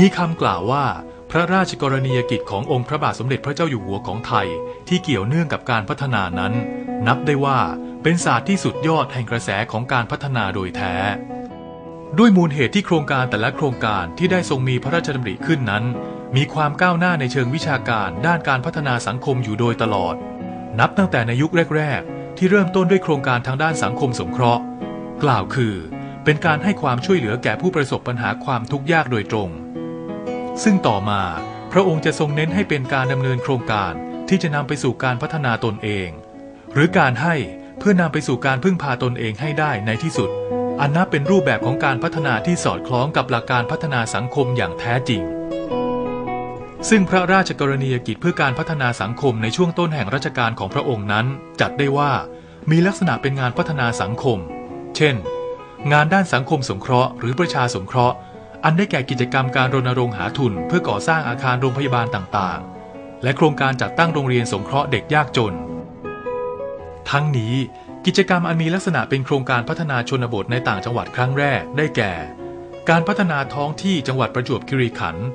มีคำกล่าวว่าพระราชกรณียกิจขององค์พระบาทสมเด็จพระเจ้าอยู่หัวของไทยที่เกี่ยวเนื่องกับการพัฒนานั้น นับได้ว่าเป็นศาสตร์ที่สุดยอดแห่งกระแสของการพัฒนาโดยแท้ ด้วยมูลเหตุที่โครงการแต่ละโครงการที่ได้ทรงมีพระราชดำริขึ้นนั้น มีความก้าวหน้าในเชิงวิชาการด้านการพัฒนาสังคมอยู่โดยตลอด นับตั้งแต่ในยุคแรก ๆ ที่เริ่มต้นด้วยโครงการทางด้านสังคมสงเคราะห์ กล่าวคือ เป็นการให้ความช่วยเหลือแก่ผู้ประสบปัญหาความทุกข์ยากโดยตรง ซึ่งต่อมาพระองค์จะทรงเน้นให้เป็นการดำเนินโครงการที่จะนำไปสู่การพัฒนาตนเอง หรือการให้เพื่อนำไปสู่การพึ่งพาตนเองให้ได้ในที่สุด อันนับเป็นรูปแบบของการพัฒนาที่สอดคล้องกับหลักการพัฒนาสังคมอย่างแท้จริง ซึ่งพระราชกรณียกิจเพื่อการพัฒนาสังคมในช่วงต้นแห่งรัชกาลของพระองค์นั้น จัดได้ว่ามีลักษณะเป็นงานพัฒนาสังคม เช่น งานด้านสังคมสงเคราะห์หรือประชาสงเคราะห์ อันได้แก่กิจกรรมการรณรงค์หาทุนเพื่อก่อสร้างอาคารโรงพยาบาลต่างๆ และโครงการจัดตั้งโรงเรียนสงเคราะห์เด็กยากจน ทั้งนี้กิจกรรมอันมีลักษณะเป็นโครงการพัฒนาชนบทในต่างจังหวัดครั้งแรกได้แก่ การพัฒนาท้องที่จังหวัดประจวบคีรีขันธ์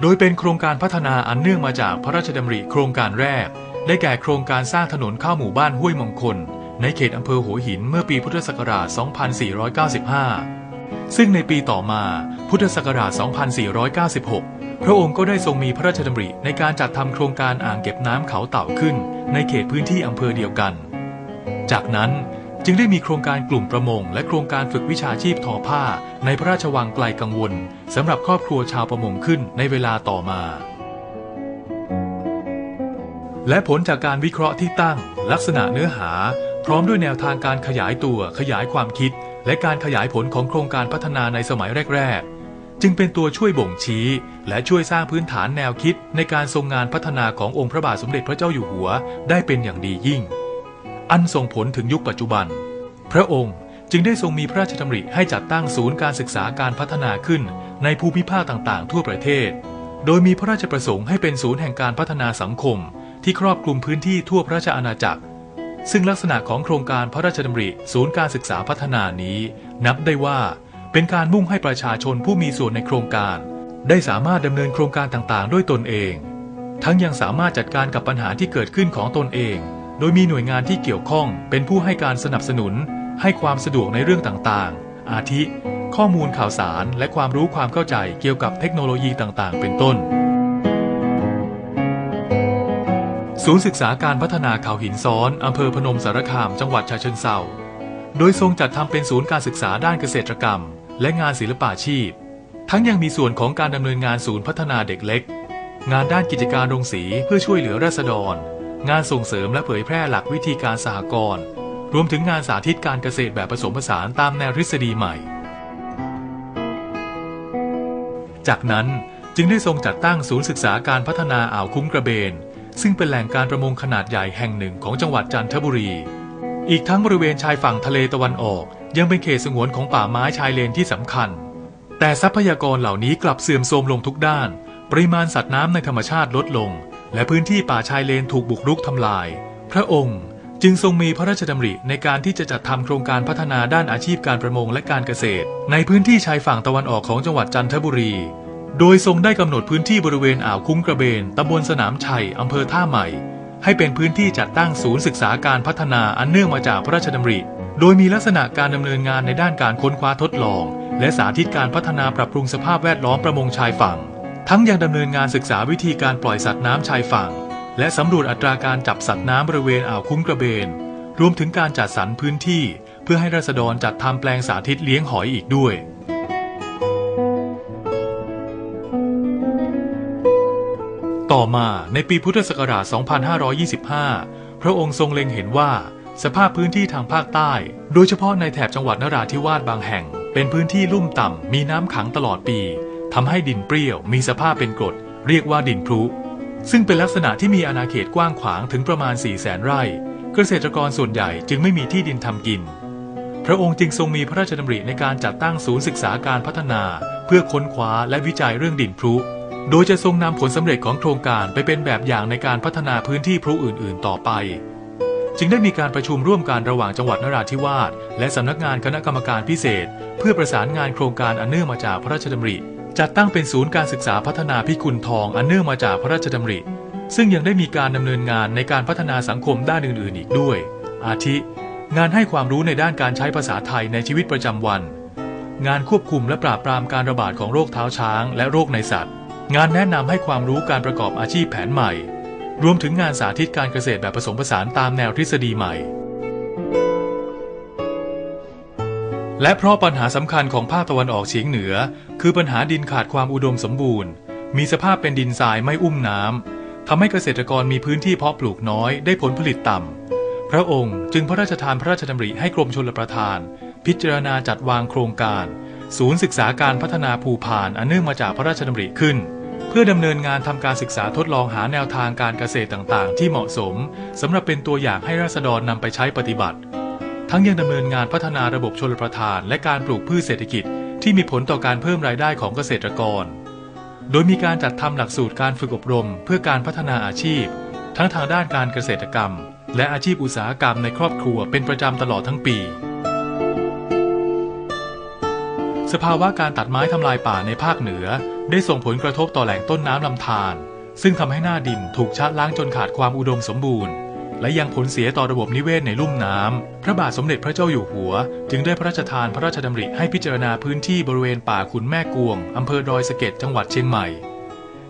โดยเป็นโครงการพัฒนาอันเนื่องมาจากพระราชดำริโครงการแรก ได้แก่โครงการสร้างถนนเข้าหมู่บ้านห้วยมงคล ในเขตอำเภอหัวหินเมื่อปีพุทธศักราช 2495 ซึ่งในปีต่อมาพุทธศักราช 2496 พระองค์ก็ได้ทรงมีพระราชดำริในการจัดทำโครงการอ่างเก็บน้ำเขาเต่าขึ้น ในเขตพื้นที่อำเภอเดียวกัน จากนั้นจึงได้มีโครงการกลุ่มประมง และโครงการฝึกวิชาชีพทอผ้า ในพระราชวังไกลกังวลสำหรับครอบครัวชาวประมงขึ้นในเวลาต่อมา และผลจากการวิเคราะห์ที่ตั้ง ลักษณะเนื้อหา พร้อมด้วยแนวทางการขยายตัวขยายความคิด และการขยายผลของโครงการพัฒนาในสมัยแรก ๆ จึงเป็นตัวช่วยบ่งชี้ และช่วยสร้างพื้นฐานแนวคิดในการทรงงานพัฒนาขององค์พระบาทสมเด็จพระเจ้าอยู่หัวได้เป็นอย่างดียิ่ง อันส่งผลถึงยุคปัจจุบัน พระองค์จึงได้ทรงมีพระราชดำริให้จัดตั้งศูนย์การศึกษาการพัฒนาขึ้นในภูมิภาคต่างๆ ทั่วประเทศ โดยมีพระราชประสงค์ให้เป็นศูนย์แห่งการพัฒนาสังคม ที่ครอบคลุมพื้นที่ทั่วพระราชอาณาจักร ซึ่งลักษณะของโครงการพระราชดำริศูนย์การศึกษาพัฒนานี้ นับได้ว่าเป็นการมุ่งให้ประชาชนผู้มีส่วนในโครงการ ได้สามารถดำเนินโครงการต่างๆ ด้วยตนเอง ทั้งยังสามารถจัดการกับปัญหาที่เกิดขึ้นของตนเอง โดยมีหน่วยงานที่เกี่ยวข้องเป็นผู้ให้การสนับสนุน ให้ความสะดวกในเรื่องต่างๆ อาทิ ข้อมูลข่าวสารและความรู้ความเข้าใจเกี่ยวกับเทคโนโลยีต่างๆ เป็นต้น ศูนย์ศึกษาการพัฒนาเขาหินซ้อนอำเภอพนมสารคาม จังหวัดฉะเชิงเทราโดยทรงจัดทำเป็นศูนย์การศึกษาด้านเกษตรกรรม และงานศิลปาชีพ ทั้งยังมีส่วนของการดำเนินงานศูนย์พัฒนาเด็กเล็ก งานด้านกิจการโรงสีเพื่อช่วยเหลือราษฎร งานส่งเสริมและเผยแพร่หลักวิธีการสหกรณ์รวมถึงงานสาธิตการเกษตรแบบผสมผสานตามแนวทฤษฎีใหม่ จากนั้นจึงได้ทรงจัดตั้งศูนย์ศึกษาการพัฒนาอ่าวคุ้งกระเบน ซึ่งเป็นแหล่งการประมงขนาดใหญ่แห่งหนึ่งของจังหวัดจันทบุรี อีกทั้งบริเวณชายฝั่งทะเลตะวันออก ยังเป็นเขตสงวนของป่าไม้ชายเลนที่สำคัญ แต่ทรัพยากรเหล่านี้กลับเสื่อมโทรมลงทุกด้าน ปริมาณสัตว์น้ำในธรรมชาติลดลง และพื้นที่ป่าชายเลนถูกบุกรุกทำลาย พระองค์จึงทรงมีพระราชดำริในการที่จะจัดทำโครงการพัฒนาด้านอาชีพการประมงและการเกษตร ในพื้นที่ชายฝั่งตะวันออกของจังหวัดจันทบุรี โดยทรงได้กำหนดพื้นที่บริเวณอ่าวคุ้งกระเบนตำบลสนามชัยอำเภอท่าใหม่ ให้เป็นพื้นที่จัดตั้งศูนย์ศึกษาการพัฒนาอันเนื่องมาจากพระราชดำริ โดยมีลักษณะการดำเนินงานในด้านการค้นคว้าทดลอง และสาธิตการพัฒนาปรับปรุงสภาพแวดล้อมประมงชายฝั่ง ทั้งยังดำเนินงานศึกษาวิธีการปล่อยสัตว์น้ำชายฝั่ง และสำรวจอัตราการจับสัตว์น้ำบริเวณอ่าวคุ้งกระเบน รวมถึงการจัดสรรพื้นที่ เพื่อให้ราษฎรจัดทำแปลงสาธิตเลี้ยงหอยอีกด้วย ต่อมาในปีพุทธศักราช 2525 พระองค์ทรงเล็งเห็นว่า สภาพพื้นที่ทางภาคใต้ โดยเฉพาะในแถบจังหวัดนราธิวาสบางแห่ง เป็นพื้นที่ลุ่มต่ำ มีน้ำขังตลอดปี ทำให้ดินเปรี้ยว มีสภาพเป็นกรด เรียกว่าดินพรุซึ่งเป็นลักษณะที่มีอาณาเขตกว้างขวางถึงประมาณ 4 0 0แสนไร่ เกษตรกรส่วนใหญ่จึงไม่มีที่ดินทำกิน พระองค์จึงทรงมีพระราชดำริในการจัดตั้งศูนย์ศึกษาการพัฒนา เพื่อค้นคว้าและวิจัยเรื่องดินพรุ โดยจะทรงนำผลสำเร็จของโครงการไปเป็นแบบอย่างในการพัฒนาพื้นที่พลุอื่น ๆ ต่อไป จึงได้มีการประชุมร่วมกันระหว่างจังหวัดนราธิวาสและสำนักงานคณะกรรมการพิเศษ เพื่อประสานงานโครงการอันเนื่องมาจากพระราชดำริ จัดตั้งเป็นศูนย์การศึกษาพัฒนาพิกุลทองอันเนื่องมาจากพระราชดำริ ซึ่งยังได้มีการดำเนินงานในการพัฒนาสังคมด้านอื่น ๆ อีกด้วย อาทิ งานให้ความรู้ในด้านการใช้ภาษาไทยในชีวิตประจำวัน งานควบคุมและปราบปรามการระบาดของโรคเท้าช้าง และโรคในสัตว์ งานแนะนำให้ความรู้การประกอบอาชีพแผนใหม่ รวมถึงงานสาธิตการเกษตรแบบผสมผสานตามแนวทฤษฎีใหม่ และเพราะปัญหาสำคัญของภาคตะวันออกเฉียงเหนือ คือปัญหาดินขาดความอุดมสมบูรณ์ มีสภาพเป็นดินทรายไม่อุ้มน้ำทำให้เกษตรกรมีพื้นที่เพาะปลูกน้อยได้ผลผลิตต่ำพระองค์จึงพระราชทานพระราชดำริให้กรมชลประทาน พิจารณาจัดวางโครงการศูนย์ศึกษาการพัฒนาภูพานอันเนื่องมาจากพระราชดำริขึ้น พื่อดำเนินงานทำการศึกษาทดลองหาแนวทางการเกษตรต่างๆ ที่เหมาะสมสำหรับเป็นตัวอย่างให้ราษฎรนำไปใช้ปฏิบัติ ทั้งยังดำเนินงานพัฒนาระบบชลประทาน และการปลูกพืชเศรษฐกิจ ที่มีผลต่อการเพิ่มรายได้ของเกษตรกร โดยมีการจัดทำหลักสูตรการฝึกอบรม เพื่อการพัฒนาอาชีพ ทั้งทางด้านการเกษตรกรรม และอาชีพอุตสาหกรรมในครอบครัวเป็นประจำตลอดทั้งปี สภาวะการตัดไม้ทำลายป่าในภาคเหนือ ได้ส่งผลกระทบต่อแหล่งต้นน้ำลำธารซึ่งทำให้หน้าดินถูกชะล้างจนขาดความอุดมสมบูรณ์ และยังผลเสียต่อระบบนิเวศในลุ่มน้ำ พระบาทสมเด็จพระเจ้าอยู่หัว จึงได้พระราชทานพระราชดำริให้พิจารณาพื้นที่บริเวณป่าขุนแม่กวงอำเภอดอยสะเก็ดจังหวัดเชียงใหม่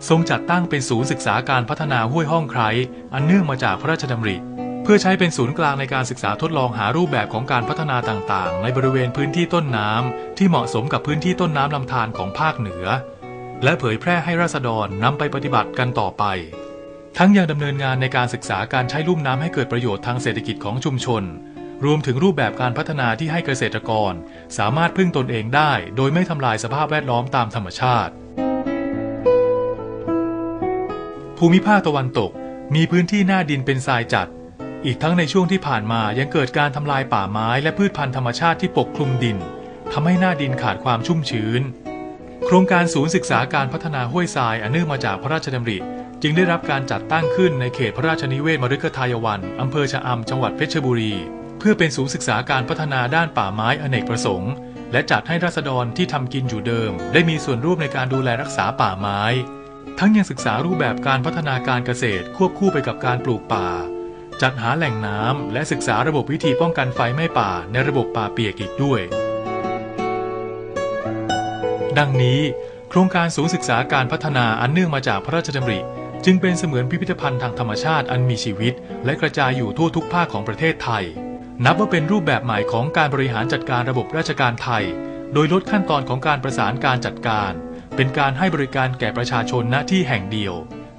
ทรงจัดตั้งเป็นศูนย์ศึกษาการพัฒนาห้วยห้องไคร้อันเนื่องมาจากพระราชดำริ เพื่อใช้เป็นศูนย์กลางในการศึกษาทดลองหารูปแบบของการพัฒนาต่างๆ ในบริเวณพื้นที่ต้นน้ำที่เหมาะสมกับพื้นที่ต้นน้ำลำธารของภาคเหนือ และเผยแพร่ให้ราษฎรนำไปปฏิบัติกันต่อไป ทั้งยังดำเนินงานในการศึกษาการใช้ลุ่มน้ำให้เกิดประโยชน์ทางเศรษฐกิจของชุมชน รวมถึงรูปแบบการพัฒนาที่ให้เกษตรกร สามารถพึ่งตนเองได้ โดยไม่ทำลายสภาพแวดล้อมตามธรรมชาติ ภูมิภาคตะวันตกมีพื้นที่หน้าดินเป็นทรายจัด อีกทั้งในช่วงที่ผ่านมายังเกิดการทำลายป่าไม้และพืชพันธุ์ธรรมชาติที่ปกคลุมดินทำให้หน้าดินขาดความชุ่มชื้น โครงการศูนย์ศึกษาการพัฒนาห้วยทรายอันเนื่องมาจากพระราชดำริ จึงได้รับการจัดตั้งขึ้นในเขตพระราชนิเวศมฤคทายวันอำเภอชะอำจังหวัดเพชรบุรี เพื่อเป็นศูนย์ศึกษาการพัฒนาด้านป่าไม้อเนกประสงค์ และจัดให้ราษฎรที่ทำกินอยู่เดิม ได้มีส่วนร่วมในการดูแลรักษาป่าไม้ ทั้งยังศึกษารูปแบบการพัฒนาการเกษตรควบคู่ไปกับการปลูกป่า จัดหาแหล่งน้ำและศึกษาระบบวิธีป้องกันไฟไหม้ป่าในระบบป่าเปียกอีกด้วย ดังนี้ โครงการศูนย์ศึกษาการพัฒนาอันเนื่องมาจากพระราชดำริ จึงเป็นเสมือนพิพิธภัณฑ์ทางธรรมชาติอันมีชีวิต และกระจายอยู่ทั่วทุกภาคของประเทศไทย นับว่าเป็นรูปแบบใหม่ของการบริหารจัดการระบบราชการไทย โดยลดขั้นตอนของการประสานการจัดการ เป็นการให้บริการแก่ประชาชนณที่แห่งเดียว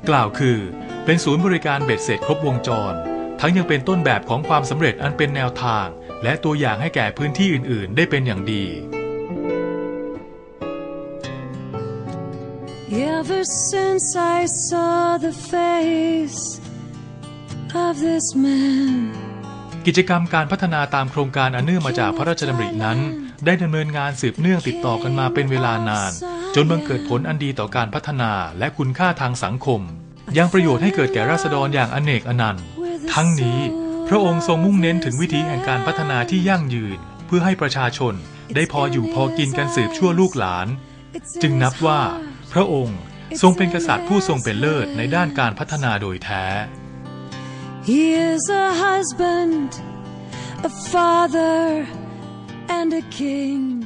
กล่าวคือ เป็นศูนย์บริการเบ็ดเสร็จครบวงจร ทั้งยังเป็นต้นแบบของความสำเร็จอันเป็นแนวทาง และตัวอย่างให้แก่พื้นที่อื่น ๆ ได้เป็นอย่างดี Ever since I saw the face of this man กิจกรรมการพัฒนาตามโครงการอันเนื่องมาจากพระราชดำรินั้น ได้ดำเนินงานสืบเนื่องติดต่อกันมาเป็นเวลานาน จนบังเกิดผลอันดีต่อการพัฒนาและคุณค่าทางสังคม ยังประโยชน์ให้เกิดแก่ราษฎรอย่างอเนกอนันต์ ทั้งนี้พระองค์ทรงมุ่งเน้นถึงวิธีแห่งการพัฒนาที่ยั่งยืน เพื่อให้ประชาชนได้พออยู่พอกินกันสืบชั่วลูกหลาน จึงนับว่าพระองค์ทรงเป็นกษัตริย์ผู้ทรงเป็นเลิศในด้านการพัฒนาโดยแท้ He is a husband, a father, and a king.